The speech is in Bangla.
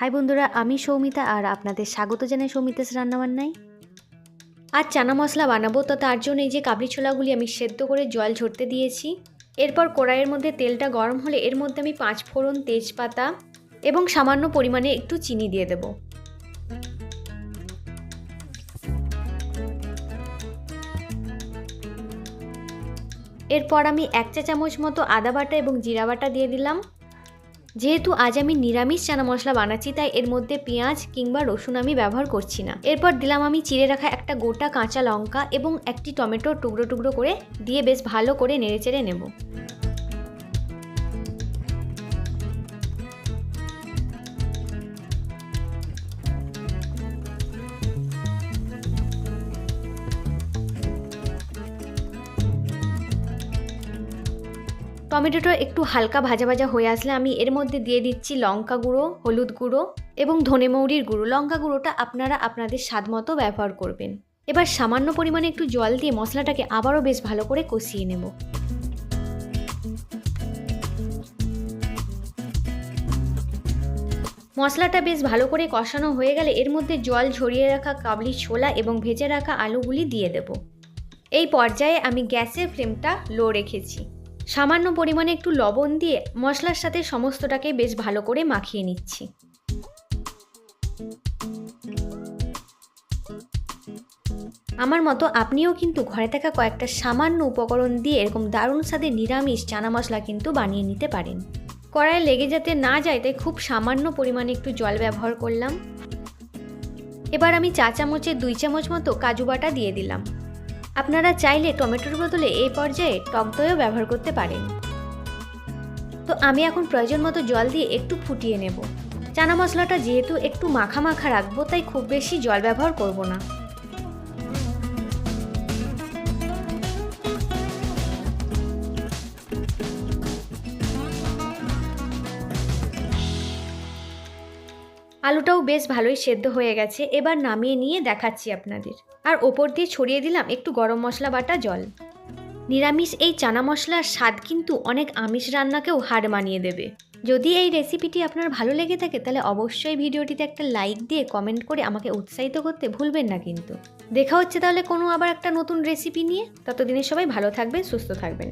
হাই বন্ধুরা, আমি সৌমিতা আর আপনাদের স্বাগত জানাই সৌমিতাস রান্নাবান্নায়। আর চানা মশলা বানাবো, তো তার জন্য এই যে কাবলি ছোলাগুলি আমি সেদ্ধ করে জল ঝরতে দিয়েছি। এরপর কড়াইয়ের মধ্যে তেলটা গরম হলে এর মধ্যে আমি পাঁচ ফোড়ন তেজপাতা এবং সামান্য পরিমাণে একটু চিনি দিয়ে দেবো। এরপর আমি এক চা চামচ মতো আদা বাটা এবং জিরা বাটা দিয়ে দিলাম। যেহেতু আজ আমি নিরামিষ চানা মশলা বানাচ্ছি, তাই এর মধ্যে পেঁয়াজ কিংবা রসুন আমি ব্যবহার করছি না। এরপর দিলাম আমি চিড়ে রাখা একটা গোটা কাঁচা লঙ্কা এবং একটি টমেটো টুকরো টুকরো করে দিয়ে বেশ ভালো করে নেড়ে চেড়ে নেব। টমেটোটা একটু হালকা ভাজা ভাজা হয়ে আসলে আমি এর মধ্যে দিয়ে দিচ্ছি লঙ্কা গুঁড়ো, হলুদ গুঁড়ো এবং ধনে মৌরির গুঁড়ো। লঙ্কা গুঁড়োটা আপনারা আপনাদের স্বাদ মতো ব্যবহার করবেন। এবার সামান্য পরিমাণে একটু জল দিয়ে মশলাটাকে আবারও বেশ ভালো করে কষিয়ে নেব। মশলাটা বেশ ভালো করে কষানো হয়ে গেলে এর মধ্যে জল ঝরিয়ে রাখা কাবলি ছোলা এবং ভেজে রাখা আলুগুলি দিয়ে দেব। এই পর্যায়ে আমি গ্যাসের ফ্লেমটা লো রেখেছি। সামান্য পরিমাণে একটু লবণ দিয়ে মশলার সাথে সমস্তটাকে বেশ ভালো করে মাখিয়ে নিচ্ছি। আমার মতো আপনিও কিন্তু ঘরে থাকা কয়েকটা সামান্য উপকরণ দিয়ে এরকম দারুণ স্বাদের নিরামিষ চানা মশলা কিন্তু বানিয়ে নিতে পারেন। কড়াইয়ে লেগে যাতে না যায় তাই খুব সামান্য পরিমাণে একটু জল ব্যবহার করলাম। এবার আমি চা চামচের দুই চামচ মতো কাজু বাটা দিয়ে দিলাম। আপনারা চাইলে টমেটোর বদলে এই পর্যায়ে টক দইও ব্যবহার করতে পারেন। তো আমি এখন প্রয়োজন মতো জল দিয়ে একটু ফুটিয়ে নেব। চানা মশলাটা যেহেতু একটু মাখা মাখা রাখব, তাই খুব বেশি জল ব্যবহার করব না। আলুটাও বেশ ভালোই সেদ্ধ হয়ে গেছে, এবার নামিয়ে নিয়ে দেখাচ্ছি আপনাদের। আর ওপর দিয়ে ছড়িয়ে দিলাম একটু গরম মশলা বাটা জল। নিরামিষ এই চানা মশলার স্বাদ কিন্তু অনেক আমিষ রান্নাকেও হার মানিয়ে দেবে। যদি এই রেসিপিটি আপনার ভালো লেগে থাকে, তাহলে অবশ্যই ভিডিওটিতে একটা লাইক দিয়ে কমেন্ট করে আমাকে উৎসাহিত করতে ভুলবেন না কিন্তু। দেখা হচ্ছে তাহলে কোনো আবার একটা নতুন রেসিপি নিয়ে। ততদিনে সবাই ভালো থাকবেন, সুস্থ থাকবেন।